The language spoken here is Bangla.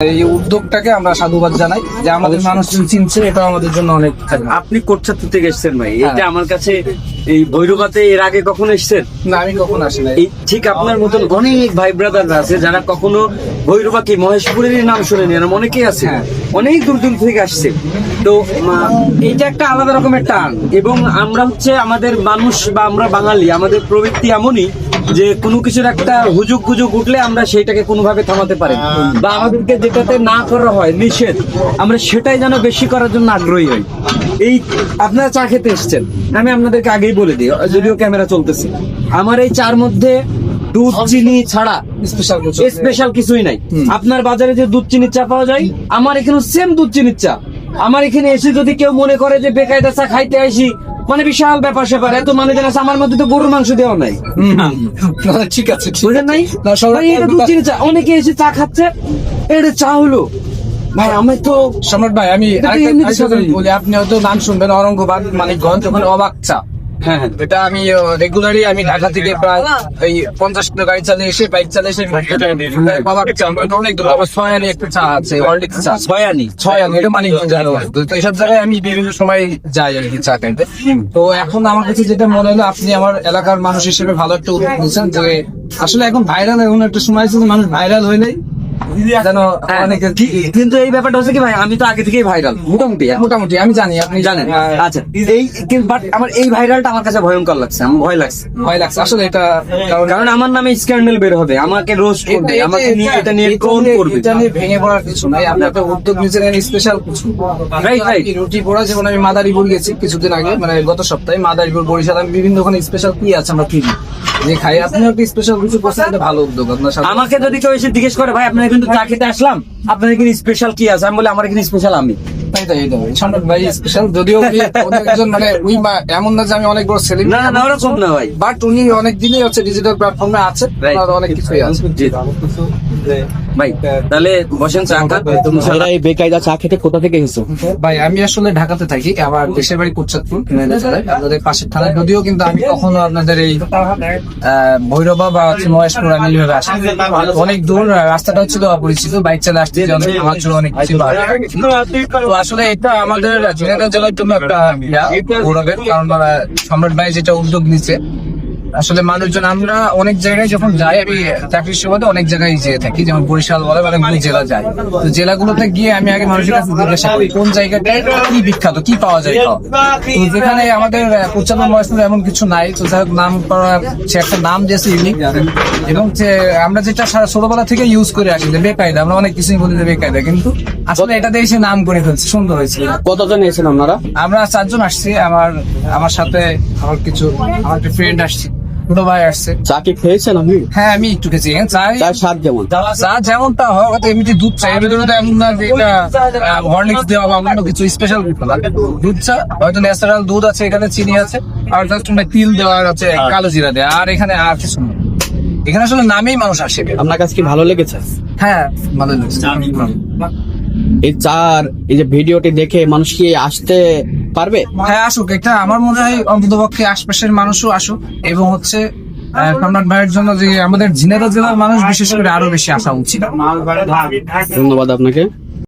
এই উদ্যোগটাকে আমরা সাধুবাদ জানাই যে আমাদের মানুষ চিনছে এটা আমাদের জন্য অনেক আপনি থেকে এসেছেন ভাই? হ্যাঁ। এটা আমার কাছে এই ভৈরবাতে এর আগে কখনো এসেছেন? না আমি কখন আসি ঠিক আপনার মতন অনেক ভাই ব্রাদাররা আছে যারা কখনো ভৈরবা কি মহেশপুরের নাম শুনেনি এরকম অনেকেই আছে। হ্যাঁ। অনেক দূর দূর থেকে আসছে। তো মা, এইটা একটা আলাদা রকমের টান। এবং আমরা হচ্ছে আমাদের মানুষ বা আমরা বাঙালি আমাদের প্রবৃত্তি এমনই যে কোনো কিছুর একটা হুজুক গুজুক উঠলে আমরা সেইটাকে কোনোভাবে থামাতে পারি বা আমাদেরকে যেটাতে না করা হয় নিষেধ আমরা সেটাই যেন বেশি করার জন্য আগ্রহী হই। এই আপনারা চা খেতে এসছেন। আমি আপনাদেরকে আগেই বলে দিই যদিও ক্যামেরা চলতেছে। আমার এই চার মধ্যে দুধ চিনি ছাড়া স্পেশাল কিছু স্পেশাল কিছুই নাই। আপনার বাজারে যে দুধ চিনির চা পাওয়া যায় আমার এখানে সেম দুধ চিনির চা। আমার এখানে এসে যদি কেউ মনে করে যে বেকায়দা চা খাইতে আসি মানে বিশাল ব্যাপার স্যাপার এত মানে আছে আমার মধ্যে তো গরুর মাংস দেওয়া নাই। ঠিক আছে বুঝলেন নাই? সবাই- এটা দুধ চিনি চা অনেকে এসে চা খাচ্ছে এটা চা হলো। ভাই আমি তো সম্রাট ভাই আমি। বলি আপনি হয়তো নাম শুনবেন অরঙ্গবাদ মানিকগঞ্জ ওখানে অবাক চা। হ্যাঁ হ্যাঁ। এটা আমি রেগুলারই আমি ঢাকা থেকে প্রায় এই পঞ্চাশ কিলো গাড়ি চালিয়ে এসে বাইক চালিয়ে এসে অবাক চা অনেক ছয়ানি একটা চা আছে অর্লিক চা। ছয়ানি? ছয়ানি এটা আরও আছে। তো এইসব জায়গায় আমি বিভিন্ন সময় যাই আর কি চা খাইতে। তো এখন আমার কাছে যেটা মনে হলো আপনি আমার এলাকার মানুষ হিসেবে ভালো একটা উদ্যোগ নিয়েছেন যে আসলে এখন ভাইরাল এমন একটা সময় আছে মানুষ ভাইরাল হইলেই হ্যাঁ, কিন্তু এই ব্যাপারটা হচ্ছে কি ভাই আমি তো আগে থেকেই ভাইরাল মোটামুটি মোটামুটি আমি জানি আপনি জানেন। আচ্ছা। এই বাট আমার এই ভাইরালটা আমার কাছে ভয়ঙ্কর লাগছে আমার ভয় লাগছে। ভয় লাগছে। আসলে এটা কারণ আমার নামে স্ক্যান্ডেল বের হবে আমাকে রোস্ট করবে আমাকে নিয়ে এটা নিয়ে ট্রোল করবে। এটা নিয়ে ভেঙে পড়ার কিছু নাই। আপনি একটা উদ্যোগ নিয়েছেন স্পেশাল কিছু। right. এই রুটি পোড়া যেমন আমি মাদারীপুর গেছি কিছুদিন আগে মানে গত সপ্তাহে মাদারীপুর বরিশাল আমি বিভিন্ন ওখানে স্পেশাল কি আছে আমরা কিনি যে খাই আপনি একটা স্পেশাল কিছু করছেন এটা ভালো উদ্যোগ। আপনার সাথে আমাকে যদি কেউ এসে জিজ্ঞেস করে ভাই আপনারা কিন্তু চা খেতে আসলাম। আপনার এখানে স্পেশাল কি আছে? আমি বলি আমার এখানে স্পেশাল আমি। তাই তাই তাই ভাই স্পেশাল যদিও একজন মানে উনি এমন না যে আমি অনেক বড় সেলিব্রিটি না না ওরকম না ভাই। বাট উনি অনেক দিনই হচ্ছে ডিজিটাল প্ল্যাটফর্মে আছে। অনেক কিছুই আছে। ভাই তাহলে বসেন চা খান। ভাইরা এই বেকায়দা চা খেতে কোথা থেকে এসেছ? ভাই আমি আসলে ঢাকাতে থাকি আমার দেশের বাড়ি কোটচাঁদপুর আপনাদের পাশের থানায় যদিও কিন্তু আমি কখনো আপনাদের এই ভৈরবা বা মহেশপুর আমি এইভাবে আসি অনেক দূর রাস্তাটা হচ্ছিল অপরিচিত বাইক চালা আসতে অনেক আমার জন্য অনেক কিছু তো আসলে এটা আমাদের ঝিনাইদহ জেলার জন্য একটা গৌরবের কারণ সম্রাট ভাই যেটা উদ্যোগ নিচ্ছে আসলে মানুষজন আমরা অনেক জায়গায় যখন যাই আমি চাকরির সুবাদে অনেক জায়গায় যেয়ে থাকি যেমন বরিশাল বলে অনেকগুলো জেলা যাই। তো জেলাগুলোতে গিয়ে আমি আগে মানুষের কাছে জিজ্ঞাসা করি কোন জায়গাটা কি বিখ্যাত কি পাওয়া যায় তো যেখানে আমাদের উচ্চারণ মহেশপুর এমন কিছু নাই। তো যাই হোক নাম করা সে একটা নাম দিয়েছে ইউনিক এবং যে আমরা যেটা সারা ছোটবেলা থেকে ইউজ করে আসি যে বেকায়দা আমরা অনেক কিছুই বলি যে বেকায়দা কিন্তু আসলে এটা দিয়ে সে নাম করে ফেলছে সুন্দর হয়েছে কতজন এসেছেন আপনারা? আমরা চারজন আসছি আমার আমার সাথে আমার কিছু আমার একটা ফ্রেন্ড আসছে। ছোট ভাই আসছে। চা কি খেয়েছেন আপনি? হ্যাঁ আমি একটু খেয়েছি। হ্যাঁ, চাই। চার স্বাদ যেমন চা যেমন তা হোক হয়তো এমনিতে দুধ চাই এর ভিতরে তো এমন না যে এটা হরলিক্স দেওয়া বা অন্যান্য কিছু স্পেশাল দুধ চা হয়তো ন্যাচারাল দুধ আছে এখানে চিনি আছে আর জাস্ট তিল দেওয়া আছে কালো জিরা দেওয়া আর এখানে আর কিছু না। এখানে আসলে নামেই মানুষ আসে। আপনার কাছে কি ভালো লেগেছে? হ্যাঁ ভালো লাগছে। এই চার এই যে ভিডিওটি দেখে মানুষ কি আসতে পারবে? হ্যাঁ আসুক এটা আমার মনে হয় অন্তত পক্ষে আশপাশের মানুষও আসুক এবং হচ্ছে আহ, সম্রাট ভাইয়ের জন্য যে আমাদের ঝিনাইদহ জেলার মানুষ বিশেষ করে আরও বেশি আসা উচিত। ধন্যবাদ আপনাকে।